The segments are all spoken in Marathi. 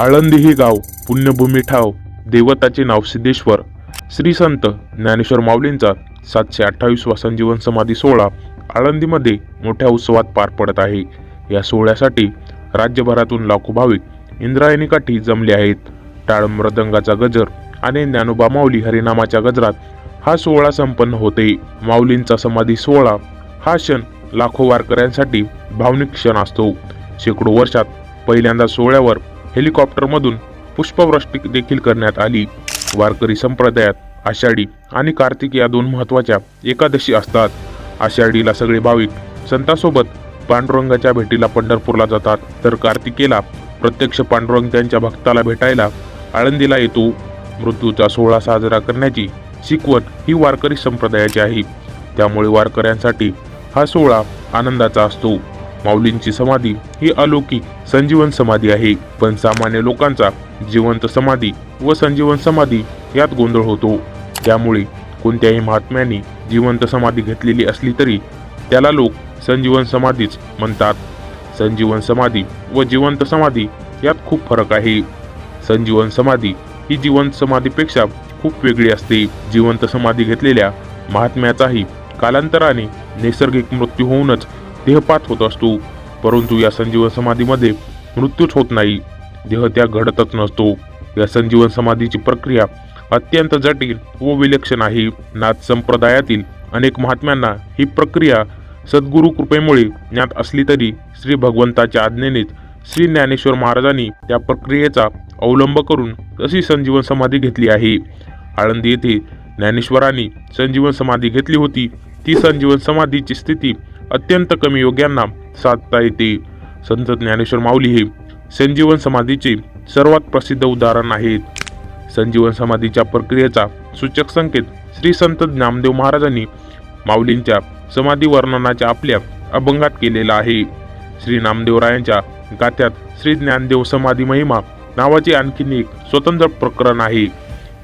आळंदी हे गाव पुण्यभूमी ठाव देवताचे नाव सिद्धेश्वर. श्री संत ज्ञानेश्वर माऊलींचा सातशे अठ्ठावीसवा संजीवन समाधी सोहळा आळंदीमध्ये मोठ्या उत्सवात पार पडत आहे. या सोहळ्यासाठी राज्यभरातून लाखो भाविक इंद्रायणी काठी जमले आहेत. टाळ मृदंगाचा गजर आणि ज्ञानोबा माऊली हरिनामाच्या गजरात हा सोहळा संपन्न होते. माऊलींचा समाधी सोहळा हा क्षण लाखो वारकऱ्यांसाठी भावनिक क्षण असतो. शेकडो वर्षात पहिल्यांदा सोहळ्यावर हेलिकॉप्टरमधून पुष्पवृष्टी देखील करण्यात आली. वारकरी संप्रदायात आषाढी आणि कार्तिक या दोन महत्त्वाच्या एकादशी असतात. आषाढीला सगळे भाविक संतासोबत पांडुरंगाच्या भेटीला पंढरपूरला जातात. तर कार्तिकेला प्रत्यक्ष पांडुरंग त्यांच्या भक्ताला भेटायला आळंदीला येतो. मृत्यूचा सोहळा साजरा करण्याची शिकवण ही वारकरी संप्रदायाची आहे. त्यामुळे वारकऱ्यांसाठी हा सोहळा आनंदाचा असतो. माऊलींची समाधी ही अलौकिक संजीवन समाधी आहे. पण सामान्य लोकांचा जिवंत समाधी व संजीवन समाधी यात गोंधळ होतो. त्यामुळे कोणत्याही महात्म्याने जिवंत समाधी घेतलेली असली तरी त्याला लोक संजीवन समाधीच म्हणतात. संजीवन समाधी व जिवंत समाधी यात खूप फरक आहे. संजीवन समाधी ही जिवंत समाधीपेक्षा खूप वेगळी असते. जिवंत समाधी घेतलेल्या महात्म्याचाही कालांतराने नैसर्गिक मृत्यू होऊनच देहपात होत असतो परंतु या संजीवन समाधीमध्ये मृत्यूच होत नाही. देह त्या घडतच नसतो. या संजीवन समाधीची प्रक्रिया अत्यंत जटिल व विलक्षण आहे. नाथ संप्रदायातील अनेक महात्म्यांना ही प्रक्रिया सद्गुरु कृपेमुळे ज्ञात असली तरी श्री भगवंताच्या आज्ञेनेच श्री ज्ञानेश्वर महाराजांनी त्या प्रक्रियेचा अवलंब करून तशी संजीवन समाधी घेतली आहे. आळंदी येथे ज्ञानेश्वरांनी संजीवन समाधी घेतली होती. ती संजीवन समाधीची स्थिती अत्यंत कमी योग्यांना साधता येते. संत ज्ञानेश्वर माऊली हे संजीवन समाधीचे सर्वात प्रसिद्ध उदाहरण आहेत. संजीवन समाधीच्या प्रक्रियेचा सूचक संकेत श्री संत ज्ञानदेव महाराजांनी माऊलींच्या समाधी वर्णनाच्या आपल्या अभंगात केलेला आहे. श्री नामदेवरायांच्या गाथ्यात श्री ज्ञानदेव समाधी महिमा नावाचे आणखीन एक स्वतंत्र प्रकरण आहे.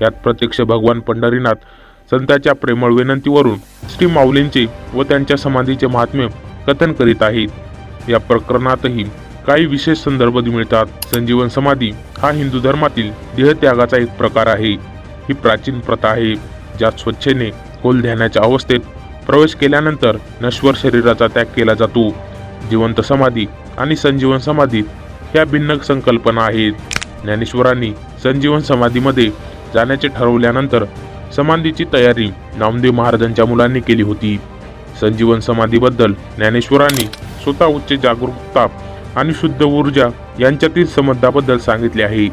यात प्रत्यक्ष भगवान पंढरीनाथ संतांच्या प्रेमळ विनंतीवरून श्री माऊलींचे व त्यांच्या समाधीचे महात्म्य कथन करीत आहेत. या प्रकरणातही काही विशेष संदर्भ मिळतात. संजीवन समाधी हा हिंदू धर्मातील देहत्यागाचा एक प्रकार आहे. ही प्राचीन प्रथा आहे ज्यात स्वच्छेने खोल ध्यानाच्या अवस्थेत प्रवेश केल्यानंतर नश्वर शरीराचा त्याग केला जातो. जिवंत समाधी आणि संजीवन समाधी ह्या भिन्न संकल्पना आहेत. ज्ञानेश्वरांनी संजीवन समाधीमध्ये जाण्याचे ठरवल्यानंतर समाधीची तयारी नामदेव महाराजांच्या मुलांनी केली होती. संजीवन समाधीबद्दल ज्ञानेश्वरांनी स्वतः उच्च जागरूकता आणि शुद्ध ऊर्जा यांच्यातील संबंधाबद्दल सांगितले आहे.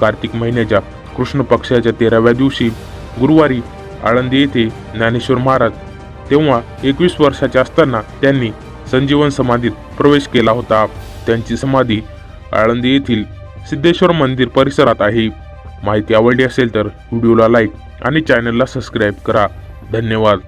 कार्तिक महिन्याच्या कृष्ण पक्षाच्या तेराव्या दिवशी गुरुवारी आळंदी येथे ज्ञानेश्वर महाराज तेव्हा एकवीस वर्षाचे असताना त्यांनी संजीवन समाधीत प्रवेश केला होता. त्यांची समाधी आळंदी येथील सिद्धेश्वर मंदिर परिसरात आहे. माहिती आवडली असेल तर व्हिडिओला लाईक आणि चॅनलला सबस्क्राईब करा. धन्यवाद.